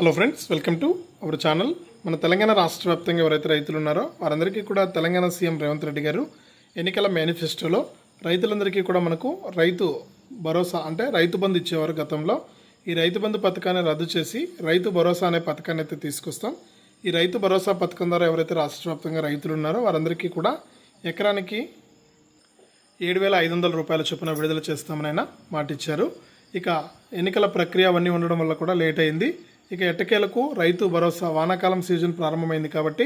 Hello friends welcome to our channel మన తెలంగాణ రాష్ట్ర వ్యాప్తంగా ఎవరైతే రైతులు ఉన్నారో వారందరికీ కూడా తెలంగాణ సీఎం రేవంత్ రెడ్డి గారు ఎన్నికల మేనిఫెస్టోలో రైతులందరికీ కూడా మనకు రైతు భరోసా అంటే రైతు బంధు ఇచ్చేవారు గతంలో. ఈ రైతు బంధు పథకాన్ని రద్దు చేసి రైతు భరోసా అనే పథకాన్ని అయితే తీసుకొస్తాం. ఈ రైతు భరోసా పథకం ద్వారా ఎవరైతే రాష్ట్ర వ్యాప్తంగా రైతులు ఉన్నారో వారందరికీ కూడా ఎకరానికి ఏడు వేల ఐదు వందల రూపాయల చొప్పున విడుదల చేస్తామని ఆయన మాటిచ్చారు. ఇక ఎన్నికల ప్రక్రియ అవన్నీ ఉండడం వల్ల కూడా లేట్ అయింది. ఇక ఎట్టకేలకు రైతు భరోసా వానాకాలం సీజన్ ప్రారంభమైంది కాబట్టి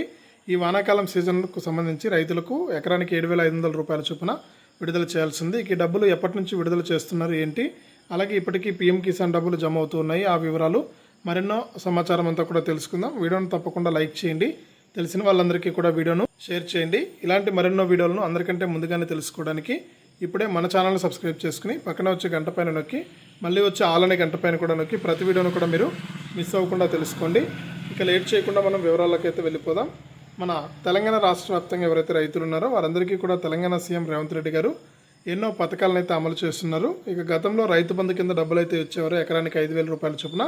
ఈ వానాకాలం సీజన్కు సంబంధించి రైతులకు ఎకరానికి ఏడు వేల ఐదు వందల రూపాయల చొప్పున విడుదల చేయాల్సింది. ఇక ఈ డబ్బులు ఎప్పటి నుంచి విడుదల చేస్తున్నారు ఏంటి? అలాగే ఇప్పటికీ పీఎం కిసాన్ డబ్బులు జమ అవుతున్నాయి ఆ వివరాలు మరెన్నో సమాచారం అంతా కూడా తెలుసుకుందాం. వీడియోను తప్పకుండా లైక్ చేయండి. తెలిసిన వాళ్ళందరికీ కూడా వీడియోను షేర్ చేయండి. ఇలాంటి మరెన్నో వీడియోలను అందరికంటే ముందుగానే తెలుసుకోవడానికి ఇప్పుడే మన ఛానల్ని సబ్స్క్రైబ్ చేసుకుని పక్కన వచ్చే గంట పైన నొక్కి మళ్ళీ వచ్చే ఆలనే గంట పైన కూడా నొక్కి ప్రతి వీడియోను కూడా మీరు మిస్ అవ్వకుండా తెలుసుకోండి. ఇక లేట్ చేయకుండా మనం వివరాలకైతే అయితే వెళ్ళిపోదాం. మన తెలంగాణ రాష్ట్ర వ్యాప్తంగా ఎవరైతే రైతులు ఉన్నారో వారందరికీ కూడా తెలంగాణ సీఎం రేవంత్ రెడ్డి గారు ఎన్నో పథకాలను అయితే అమలు చేస్తున్నారు. ఇక గతంలో రైతు బంధు కింద డబ్బులు అయితే ఇచ్చేవారు. ఎకరానికి ఐదు వేల రూపాయల చొప్పున.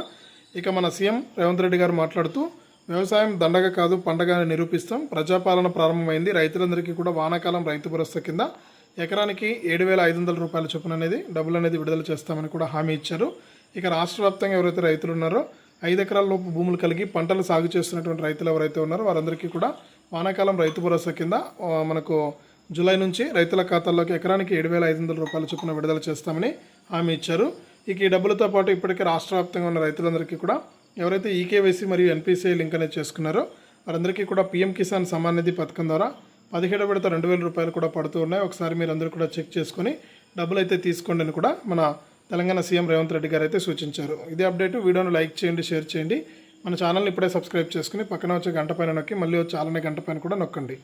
ఇక మన సీఎం రేవంత్ రెడ్డి గారు మాట్లాడుతూ వ్యవసాయం దండగ కాదు పండగ అని నిరూపిస్తాం. ప్రజాపాలన ప్రారంభమైంది. రైతులందరికీ కూడా వానాకాలం రైతు భరోసా కింద. ఎకరానికి ఏడు వేల ఐదు వందల రూపాయల చొప్పున అనేది డబ్బులు అనేది విడుదల చేస్తామని కూడా హామీ ఇచ్చారు. ఇక రాష్ట్ర వ్యాప్తంగా ఎవరైతే రైతులు ఉన్నారో ఐదు ఎకరాల లోపు భూములు కలిగి పంటలు సాగు చేస్తున్నటువంటి రైతులు ఎవరైతే ఉన్నారో వారందరికీ కూడా వానాకాలం రైతు భరోసా కింద మనకు జూలై నుంచి రైతుల ఖాతాల్లోకి ఎకరానికి ఏడు వేల ఐదు వందల రూపాయల చొప్పున విడుదల చేస్తామని హామీ ఇచ్చారు. ఇక ఈ డబ్బులతో పాటు ఇప్పటికే రాష్ట్ర వ్యాప్తంగా ఉన్న రైతులందరికీ కూడా ఎవరైతే ఈకేవైసీ మరియు ఎన్పిసిఐ లింక్ అనేది చేసుకున్నారో వారందరికీ కూడా పీఎం కిసాన్ సమ్మాన్ నిధి పథకం ద్వారా పదిహేడు విడత రెండు వేల రూపాయలు కూడా పడుతూ ఉన్నాయి. ఒకసారి మీరు అందరూ కూడా చెక్ చేసుకొని డబ్బులు అయితే తీసుకోండి అని కూడా మన తెలంగాణ సీఎం రేవంత్ రెడ్డి గారు అయితే సూచించారు. ఇదే అప్డేట్ వీడియోను లైక్ చేయండి షేర్ చేయండి. మన ఛానల్ని ఇప్పుడే సబ్స్క్రైబ్ చేసుకుని పక్కన వచ్చే గంట పైన నొక్కి మళ్ళీ వచ్చే ఆలనే గంట పైన కూడా నొక్కండి.